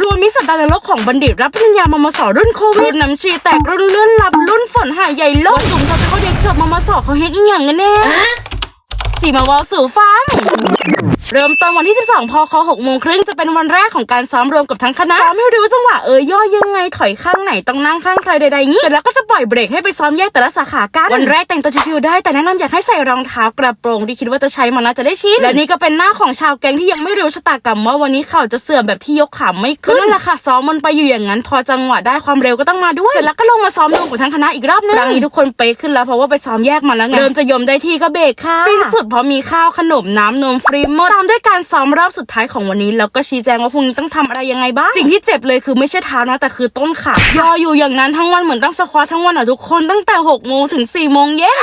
รวมมิตรสัปดาห์นรกของบัณฑิตรับปริญญามมสรุ่นโควิดรุ่นน้ำชีแตกรุ่นเลื่อนลับรุ่นฝนหายใหญ่โลกสุ่มเขาจะเขาเด็กจบมมสเขาเฮ็ดอีหยังกันแน่ สีมาวอสู่ฟัง เริ่มต้นวันที่ 12พค6โมงครึ่งจะเป็นวันแรกของการซ้อมรวมกับทั้งคณะซ้อมให้รู้จังหวะเออย่อยังไงถอยข้างไหนต้องนั่งข้างใครใดๆงี้เสร็จแล้วก็จะปล่อยเบรกให้ไปซ้อมแยกแต่ละสาขากันวันแรกแต่งตัวชิวๆได้แต่แนะนำอยากให้ใส่รองเท้ากระโปรงที่คิดว่าจะใช้มันน่าจะได้ชินและนี่ก็เป็นหน้าของชาวแก๊งที่ยังไม่รู้ชะตากรรมว่าวันนี้เขาจะเสื่อมแบบที่ยกขาไม่ขึ้นนั่นแหละค่ะซ้อมมันไปอยู่อย่างนั้น พอจังหวะได้ความเร็วก็ต้องมาด้วยเสร็จแล้วก็ลงมาซ้อมรวมกับทั้งคณะอีกรอบนึงครั้งนี้ทุกคนเป๊ะขึ้นแล้วเพราะว่าไปซ้อมแยกมาแล้วไงเริ่มจะยมได้ที่ก็เบรกค่ะฟินสุดเพราะมีข้าวขนมน้ำนมฟรีหมดตามด้วยการซ้อมรอบสุดท้ายของวันนี้ แล้วก็ชี้แจงว่าพรุ่งนี้ต้องทำอะไรยังไงบ้าง สิ่งที่เจ็บเลยคือไม่ใช่เท้านะแต่คือต้นขายออยู่อย่างนั้นทั้งวันเหมือนต้องสควอททั้งวันอะทุกคนตั้งแต่หกโมงถึงสี่โมงเย็น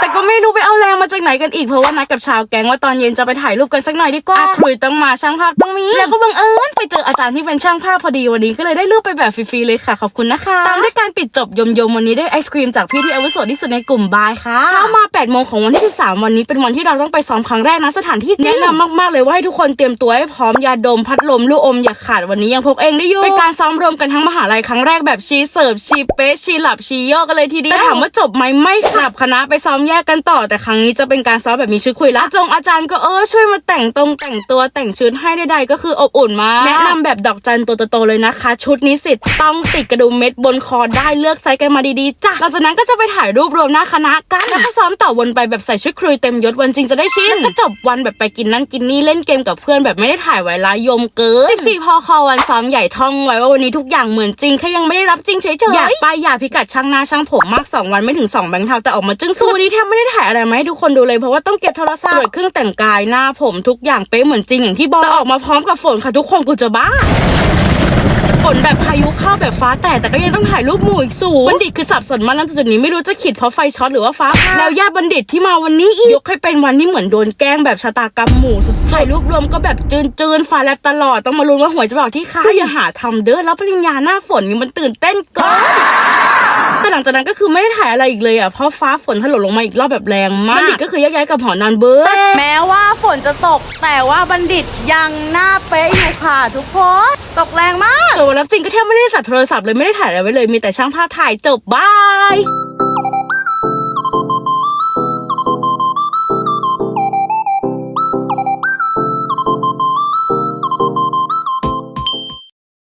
แต่ก็ไม่รู้ไปเอาแรงมาจากไหนกันอีกเพราะว่านัดกับชาวแก๊งว่าตอนเย็นจะไปถ่ายรูปกันสักหน่อยดีกว่าคุยต้องมาช่างภาพต้องมีแล้วก็บังเอิญไปเจออาจารย์ที่เป็นช่างภาพพอดีวันนี้ก็เลยได้รูปไปแบบฟรีๆเลยค่ะขอบคุณนะคะตามด้วยการปิดจบยมยมๆวันนี้ได้ไอศครีมจากพี่ที่อาวุโสที่สุดในกลุ่มบายค่ะเช้ามา8โมงของวันที่13วันนี้เป็นวันที่เราต้องไปซ้อมครั้งแรกนะสถานที่จริงแนะนำมากๆเลยว่าให้ทุกคนเตรียมตัวให้พร้อมยาดมพัดลมลูกอมอย่าขาดวันนี้ยังพกเองได้อยู่เป็นการซ้อมรวมกันทั้งมหาลัยครั้งแรกแบบชีเสิร์ฟชีเป๊ะชีหลับชีย่อกันเลยทีเดียวแต่ถามว่าจบไหมไม่ครับคณะไปซ้อมแยกกันต่อแต่ครั้งนี้จะเป็นการซ้อมแบบมีชุดคุยละจงอาจารย์ก็เออช่วยมาแต่งตรงแต่งตัวแต่งชุดให้ใดๆก็คืออบอุ่นมากแนะนำแบบดอกจันตัวโตๆเลยนะคะ ชุดนี้สิต้องติดกระดุมเม็ดบนคอได้เลือกไซส์กันมาดีๆจ้ะหลังจากนั้นก็จะไปถ่ายรูปรวมหน้าคณะกันแล้วก็ซ้อมต่อวนไปแบบใส่ชุดครุยเต็มยศวันจริงจะได้ชินแล้วก็จบวันแบบไปกินนั่นกินนี่เล่นเกมกับเพื่อนแบบไม่ได้ถ่ายไว้ละยมเกิน14พอคอวันซ้อมใหญ่ท่องไว้ว่าวันนี้ทุกอย่างเหมือนจริงแค่ยังไม่ได้รับจริงเฉยๆอยากไปอยากพิกัดช่างหน้าช่างผมมากสองวันไม่ถึงสองแบงค์เทาแต่ออกมาจึ้งสู้นนี้แทบไม่ได้ถ่ายอะไรมาให้ทุกคนดูเลยเพราะว่าต้องเก็บโทรศัพท์ตรวจเครื่องแต่งกายหน้าผมทุกอย่างเป๊ะเหมือนจริงอย่างที่บอกแต่ออกมาพร้อมกับฝนค่ะทุกคนกูจะบ้าฝนแบบพายุเข้าแบบฟ้าแตกแต่ก็ยังต้องถ่ายรูปหมู่อีกสูงบัณฑิตคือสับสนมากแล้วจุดนี้ไม่รู้จะขีดเพราะไฟช็อตหรือว่าฟ้าผ่าแล้วญาติบัณฑิตที่มาวันนี้อีกยกให้เป็นวันที่เหมือนโดนแกล้งแบบชะตากรรมหมู่สุดถ่ายรูปรวมก็แบบจืนจืนฟ้าแลบตลอดต้องมาลุ้นว่าหวยจะบอกที่ค่าอย่าหาทำเด้อแล้วปริญญาหน้าฝนนี่มันตื่นเต้นเกิน แต่หลังจากนั้นก็คือไม่ได้ถ่ายอะไรอีกเลยอะเพราะฟ้าฝนถล่มลงมาอีกรอบแบบแรงมากบัณฑิตก็คือแยกย้ายกับหอนานเบิร์ดแม้ว่าฝนจะตกแต่ว่าบัณฑิตยังหน้าเป๊ะอยู่ค่ะทุกคนตกแรงมากส่วนวันรับจริงก็แทบไม่ได้จับโทรศัพท์เลยไม่ได้ถ่ายอะไรไว้เลยมีแต่ช่างภาพถ่ายจบบาย